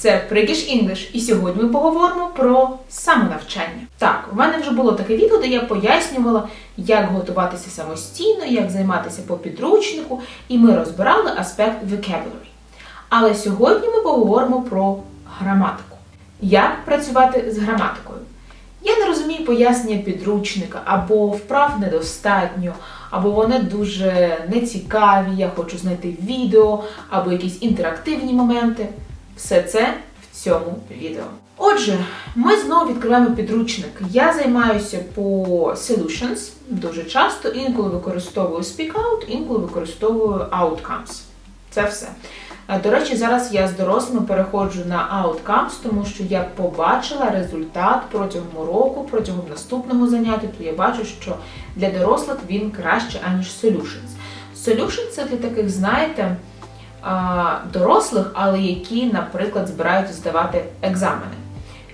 Це Priggish English, і сьогодні ми поговоримо про самонавчання. Так, в мене вже було таке відео, де я пояснювала, як готуватися самостійно, як займатися по підручнику, і ми розбирали аспект vocabulary. Але сьогодні ми поговоримо про граматику. Як працювати з граматикою? Я не розумію пояснення підручника, або вправ недостатньо, або вони дуже нецікаві, я хочу знайти відео, або якісь інтерактивні моменти. Все це в цьому відео. Отже, ми знову відкриваємо підручник. Я займаюся по solutions дуже часто, інколи використовую speak out, інколи використовую outcomes. Це все. До речі, зараз я з дорослими переходжу на Outcomes, тому що я побачила результат протягом року, протягом наступного заняття, то я бачу, що для дорослих він краще, аніж Solutions. Solutions – це для таких, знаєте, дорослих, але які, наприклад, збираються здавати екзамени.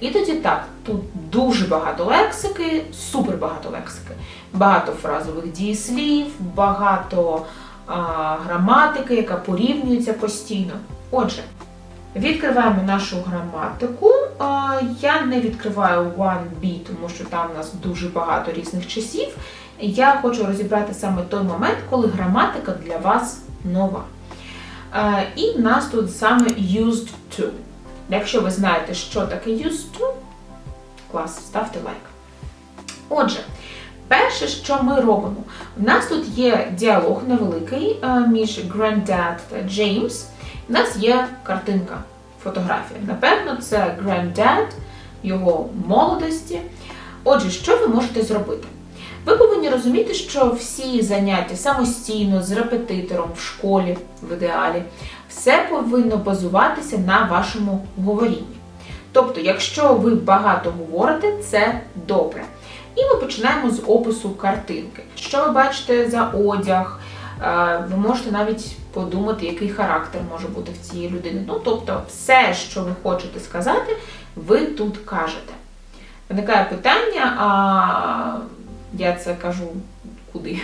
І тоді так, тут дуже багато лексики, супер багато лексики, багато фразових дієслів, багато а, граматики, яка порівнюється постійно. Отже, відкриваємо нашу граматику. А, Я не відкриваю 1B, тому що там у нас дуже багато різних часів. Я хочу розібрати саме той момент, коли граматика для вас нова. І в нас тут саме used to. Якщо ви знаєте, що таке used to, клас, ставте лайк. Отже, перше, що ми робимо, в нас тут є діалог невеликий е, між Granddad та Джеймс. У нас є картинка, фотографія. Напевно, це Granddad, його молодості. Отже, що ви можете зробити? Ви повинні розуміти, що всі заняття самостійно з репетитором в школі, в ідеалі, все повинно базуватися на вашому говорінні. Тобто, якщо ви багато говорите, це добре. І ми починаємо з опису картинки. Що ви бачите за одяг? Е, Ви можете навіть подумати, який характер може бути в цієї людини. Ну, тобто, все, що ви хочете сказати, ви тут кажете. Виникає питання, а я це кажу куди?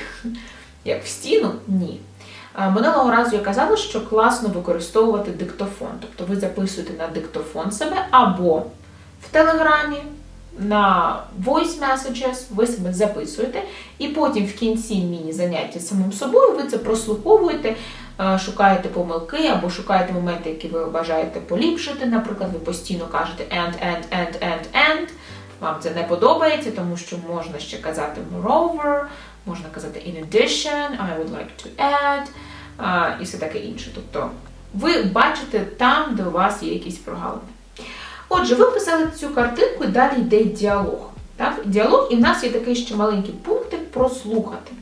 Як в стіну? Ні. Минулого разу я казала, що класно використовувати диктофон. Тобто ви записуєте на диктофон себе або в Телеграмі, на voice messages, ви себе записуєте, і потім в кінці міні-заняття самим собою ви це прослуховуєте, шукаєте помилки або шукаєте моменти, які ви бажаєте поліпшити. Наприклад, ви постійно кажете and, and, and, and, and. Вам це не подобається, тому що можна ще казати moreover, можна казати in addition, I would like to add, і все таке інше. Тобто ви бачите там, де у вас є якісь прогалини. Отже, ви писали цю картинку і далі йде діалог. Так? Діалог, і в нас є такий ще маленький пунктик прослухати.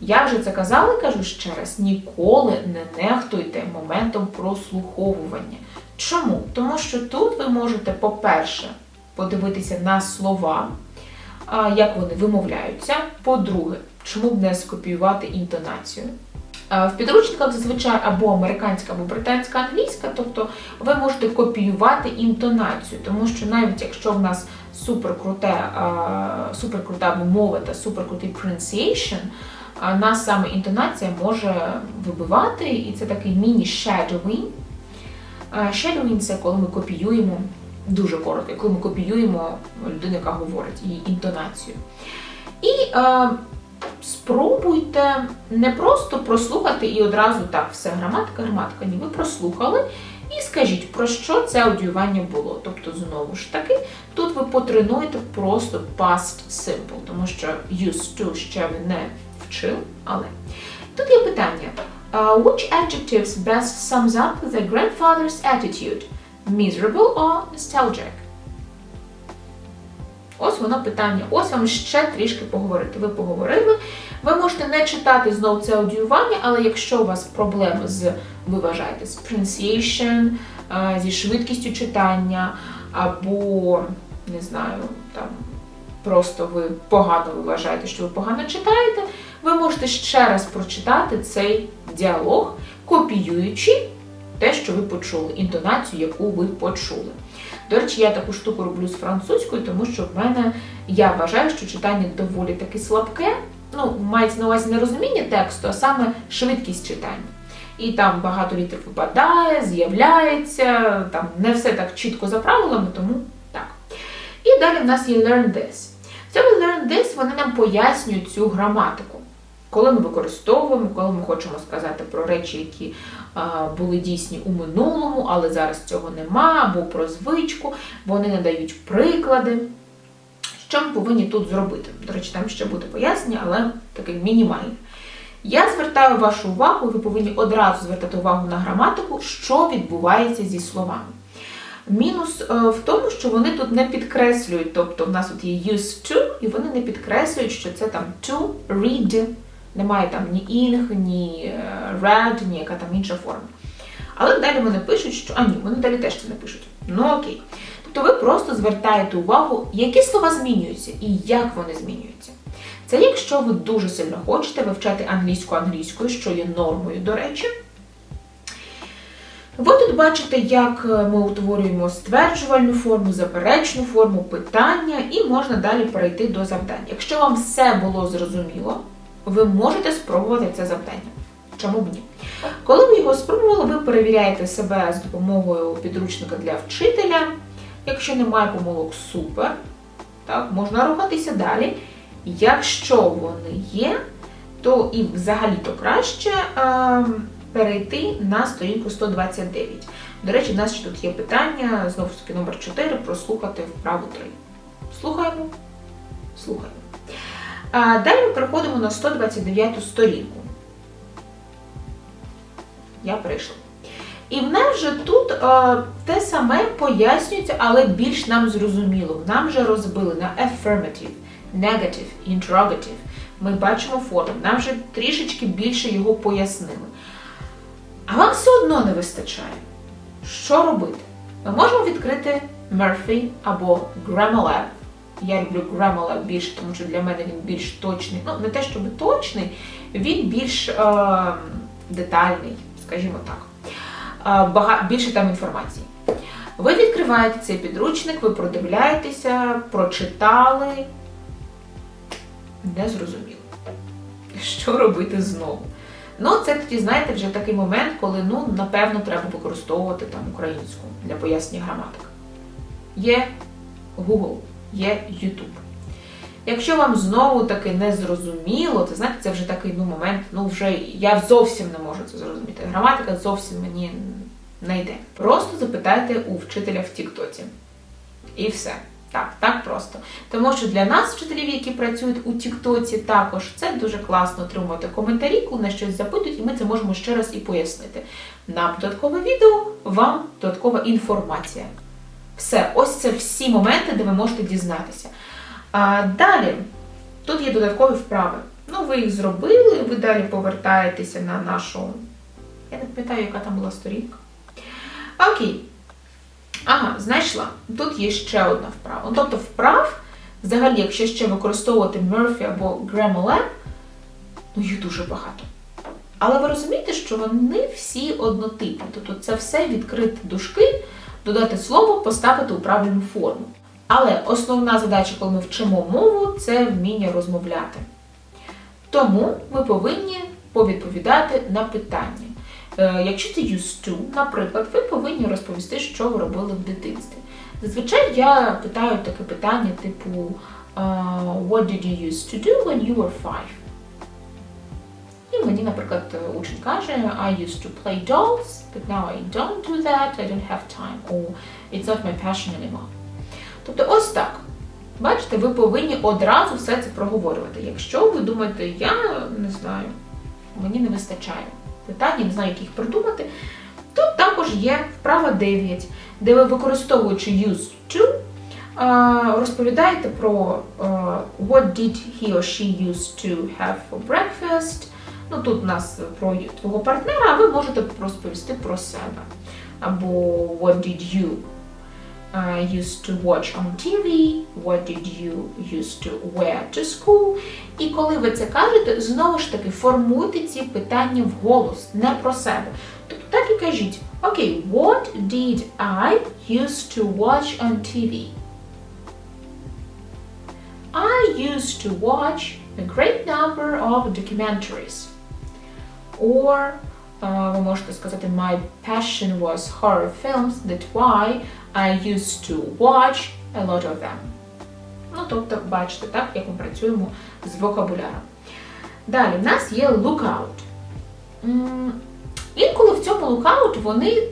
Я вже це казала, кажу ще раз: ніколи не нехтуйте моментом прослуховування. Чому? Тому що тут ви можете, по-перше, подивитися на слова, як вони вимовляються. По-друге, чому б не скопіювати інтонацію? В підручниках зазвичай або американська, або британська англійська, тобто ви можете копіювати інтонацію, тому що навіть якщо в нас суперкруте, суперкрута вимова та суперкрутий pronunciation, нас саме інтонація може вибивати, і це такий міні-shadowing. Shadowing – це коли ми копіюємо дуже коротко, коли ми копіюємо людину, яка говорить її інтонацію. І е, спробуйте не просто прослухати і одразу так, все, граматика, граматика. Ні, ви прослухали. І скажіть, про що це аудіювання було. Тобто, знову ж таки, тут ви потренуєте просто past simple, тому що used to ще ви не вчили, але. Тут є питання. Uh, which adjectives best sums up the grandfather's attitude? Miserable or nostalgic? Ось воно питання. Ось вам ще трішки поговорити. Ви поговорили. Ви можете не читати знов це аудіювання, але якщо у вас проблеми з, ви вважаєте, з pronunciation, е, зі швидкістю читання, або, не знаю, там просто ви погано ви вважаєте, що ви погано читаєте, ви можете ще раз прочитати цей діалог, копіюючи те, що ви почули, інтонацію, яку ви почули. До речі, я таку штуку роблю з французькою, тому що в мене я вважаю, що читання доволі таки слабке. Ну, мається на увазі не розуміння тексту, а саме швидкість читання. і там багато літер випадає, з'являється, там не все так чітко за правилами, тому так. І далі в нас є learn this. В цьому learn this вони нам пояснюють цю граматику. Коли ми використовуємо, коли ми хочемо сказати про речі, які а, були дійсні у минулому, але зараз цього нема, або про звичку, вони надають приклади. Що ми повинні тут зробити? До речі, там ще буде пояснення, але таке мінімальне. Я звертаю вашу увагу, ви повинні одразу звертати увагу на граматику, що відбувається зі словами. Мінус е, в тому, що вони тут не підкреслюють, тобто в нас тут є used to, і вони не підкреслюють, що це там to read. Немає там ні ing, ні е, read, ні яка там інша форма. Але далі вони пишуть, що. А ні, вони далі теж це не пишуть. Ну окей. Тобто ви просто звертаєте увагу, які слова змінюються і як вони змінюються. Це якщо ви дуже сильно хочете вивчати англійську англійською, що є нормою, до речі. Ви тут бачите, як ми утворюємо стверджувальну форму, заперечну форму, питання, і можна далі перейти до завдань. Якщо вам все було зрозуміло, ви можете спробувати це завдання. Чому б ні? Коли ви його спробували, ви перевіряєте себе з допомогою підручника для вчителя. Якщо немає помилок, супер. Так, Можна рухатися далі. Якщо вони є, то і взагалі-то краще е, перейти на сторінку 129. До речі, в нас ще тут є питання, знову ж таки, номер 4 прослухати вправу 3. Слухаємо? Слухаємо. Далі ми переходимо на 129 сторінку. Я прийшла. І в нас же тут а, те саме пояснюється, але більш нам зрозуміло. Нам вже розбили на affirmative, negative, interrogative. Ми бачимо форму, нам вже трішечки більше його пояснили. А вам все одно не вистачає. Що робити? Ми можемо відкрити Murphy або Grammarly. Я люблю Grammarly більше, тому що для мене він більш точний. Ну, не те, щоб точний, він більш е, детальний, скажімо так. Е, бага, більше там інформації. Ви відкриваєте цей підручник, ви продивляєтеся, прочитали. Не зрозуміло. Що робити знову? Ну, це тоді, знаєте, вже такий момент, коли, ну, напевно, треба використовувати там українську для пояснення граматик. Є Google є YouTube. Якщо вам знову таки не зрозуміло, то знаєте, це вже такий ну, момент, ну вже я зовсім не можу це зрозуміти. Граматика зовсім мені не йде. Просто запитайте у вчителя в Тіктоці. І все. Так, так просто. Тому що для нас, вчителів, які працюють у Тіктоці, також це дуже класно отримувати коментарі, коли на щось запитують, і ми це можемо ще раз і пояснити. Нам додаткове відео, вам додаткова інформація. Все, ось це всі моменти, де ви можете дізнатися. А Далі, тут є додаткові вправи. Ну, ви їх зробили, ви далі повертаєтеся на нашу. Я не пам'ятаю, яка там була сторінка. Окей. Ага, знайшла. Тут є ще одна вправа. Тобто, вправ, взагалі, якщо ще використовувати Murphy або Grammarly, ну їх дуже багато. Але ви розумієте, що вони всі однотипні. Тобто це все відкриті дужки додати слово, поставити у правильну форму. Але основна задача, коли ми вчимо мову, це вміння розмовляти. Тому ви повинні повідповідати на питання. Е, якщо це used to, наприклад, ви повинні розповісти, що ви робили в дитинстві. Зазвичай я питаю таке питання, типу What did you used to do when you were five? І мені, наприклад, учень каже, I used to play dolls, but now I don't do that, I don't have time, or it's not my passion anymore. Тобто ось так. Бачите, ви повинні одразу все це проговорювати. Якщо ви думаєте, я не знаю, мені не вистачає питань, не знаю, як їх придумати, тут також є вправа 9, де ви використовуючи used to, розповідаєте про what did he or she used to have for breakfast, Ну, Тут у нас про твого партнера, а ви можете розповісти про себе. Або what did you uh, used to watch on TV, what did you used to wear to school. І коли ви це кажете, знову ж таки формуйте ці питання вголос, не про себе. Тобто так і кажіть, окей, okay, what did I used to watch on TV? I used to watch a great number of documentaries. Or А, Ви можете сказати My passion was horror films, that's why I used to watch a lot of them. Ну, тобто, бачите, так, як ми працюємо з вокабуляром. Далі, в нас є lookout. Інколи в цьому lookout вони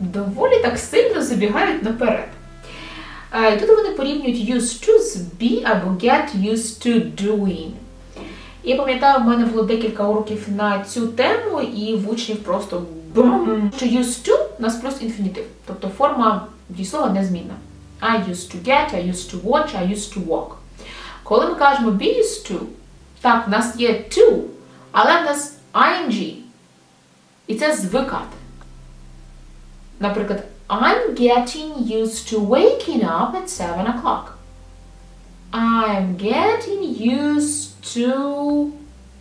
доволі так сильно забігають наперед. І тут вони порівнюють used to з be або get used to doing. Я пам'ятаю, в мене було декілька уроків на цю тему, і в учнів просто бам! Що used to нас плюс інфінітив. Тобто форма дієслова незмінна. I used to get, I used to watch, I used to walk. Коли ми кажемо be used to, так, в нас є to, але в нас ing. І це звикати. Наприклад, I'm getting used to waking up at 7 o'clock. I'm getting used to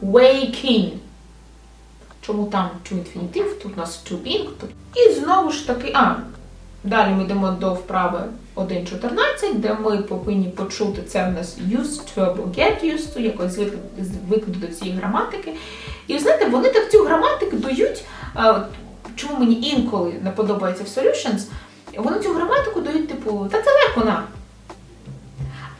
waking. Чому там to інфінітив, тут у нас to being. І знову ж таки, а, далі ми йдемо до вправи 1.14, де ми повинні почути це в нас used to або get used to, якось звикнути до цієї граматики. І знаєте, вони так цю граматику дають, чому мені інколи не подобається в Solutions, вони цю граматику дають, типу, та це легко на.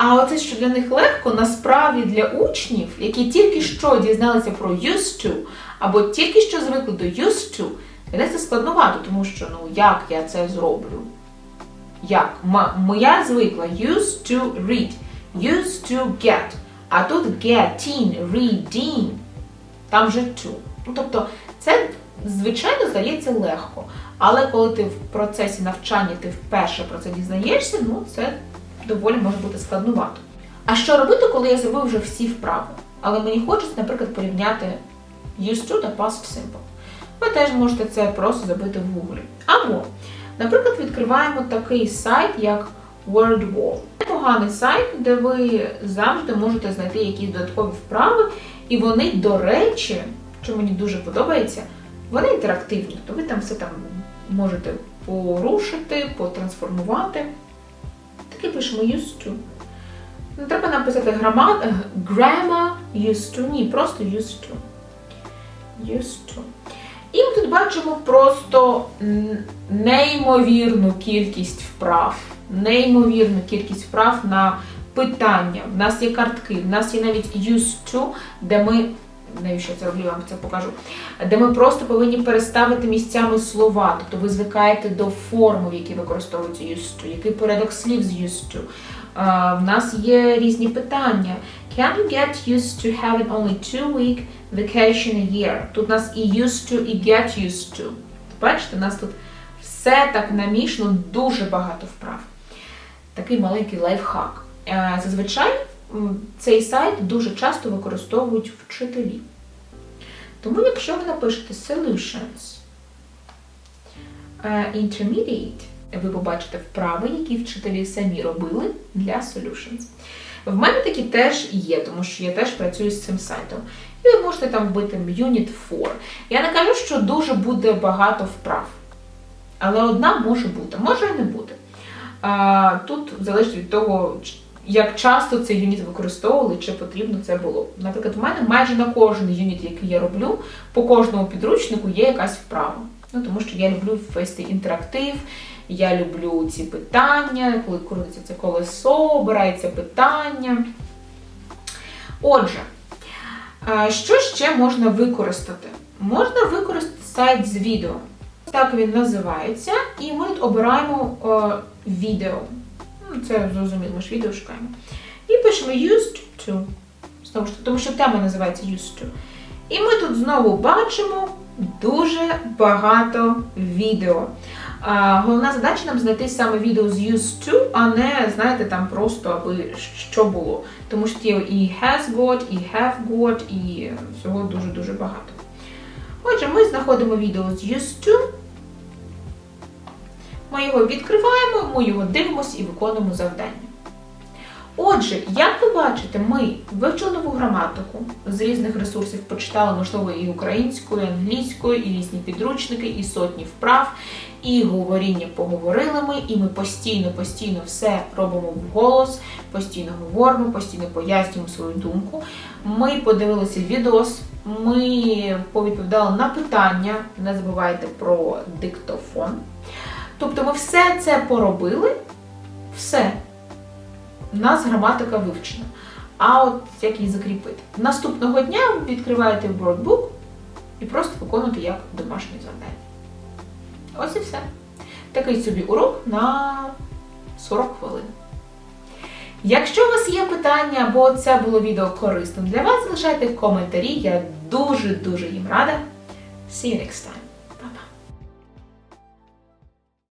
А оце, що для них легко, насправді для учнів, які тільки що дізналися про used to, або тільки що звикли до used to, для це складновато, тому що ну як я це зроблю? Як? Моя звикла used to read, used to get, а тут getting, reading, там же to. Ну, тобто, це, звичайно, здається легко. Але коли ти в процесі навчання ти вперше про це дізнаєшся, ну це доволі може бути складновато. А що робити, коли я зробив вже всі вправи? Але мені хочеться, наприклад, порівняти used to та past simple. Ви теж можете це просто забити в Google. Або, наприклад, відкриваємо такий сайт, як WordWall. Це поганий сайт, де ви завжди можете знайти якісь додаткові вправи, і вони, до речі, що мені дуже подобається, вони інтерактивні. Тобто ви там все там можете порушити, потрансформувати. І пишемо used to. Не треба написати грама... е, grammar used to. Ні, просто used to. Used to. І ми тут бачимо просто неймовірну кількість вправ. Неймовірну кількість вправ на питання. В нас є картки, в нас є навіть used to, де ми. Навіщо я це роблю, я вам це покажу. Де ми просто повинні переставити місцями слова. Тобто ви звикаєте до форми, в якій використовується used to, який порядок слів з used to. В нас є різні питання. Can you get used to having only two week vacation a year? Тут у нас і used to, і get used to. Бачите, у нас тут все так намішано, дуже багато вправ. Такий маленький лайфхак. Е, Зазвичай цей сайт дуже часто використовують вчителі. Тому, якщо ви напишете solutions е, intermediate, ви побачите вправи, які вчителі самі робили для solutions. В мене такі теж є, тому що я теж працюю з цим сайтом. І ви можете там вбити Unit 4. Я не кажу, що дуже буде багато вправ. Але одна може бути, може і не бути. Тут залежить від того, як часто цей юніт використовували, чи потрібно це було. Наприклад, в мене майже на кожен юніт, який я роблю, по кожному підручнику є якась вправа. Ну, тому що я люблю вести інтерактив, я люблю ці питання, коли крутиться це колесо, обирається питання. Отже, що ще можна використати? Можна використати сайт з відео. Так він називається, і ми тут обираємо е, відео. Це зрозуміло, ми ж відео шукаємо. І пишемо used to. Знову ж таки, тому що тема називається used to. І ми тут знову бачимо дуже багато відео. А, головна задача нам знайти саме відео з used to, а не, знаєте, там просто аби що було. Тому що є і has got, і have got, і всього дуже-дуже багато. Отже, ми знаходимо відео з used to. Ми його відкриваємо, ми його дивимося і виконуємо завдання. Отже, як ви бачите, ми вивчили нову граматику з різних ресурсів, почитали, можливо, і українською, і англійською, і різні підручники, і сотні вправ, і говоріння поговорили ми, і ми постійно, постійно все робимо вголос, постійно говоримо, постійно пояснюємо свою думку. Ми подивилися відос, ми повідповідали на питання. Не забувайте про диктофон. Тобто ми все це поробили, все. У нас граматика вивчена. А от як її закріпити? Наступного дня відкриваєте WordBook і просто виконуєте як домашнє завдання. Ось і все. Такий собі урок на 40 хвилин. Якщо у вас є питання або це було відео корисним для вас, залишайте коментарі. Я дуже-дуже їм рада. See you next time!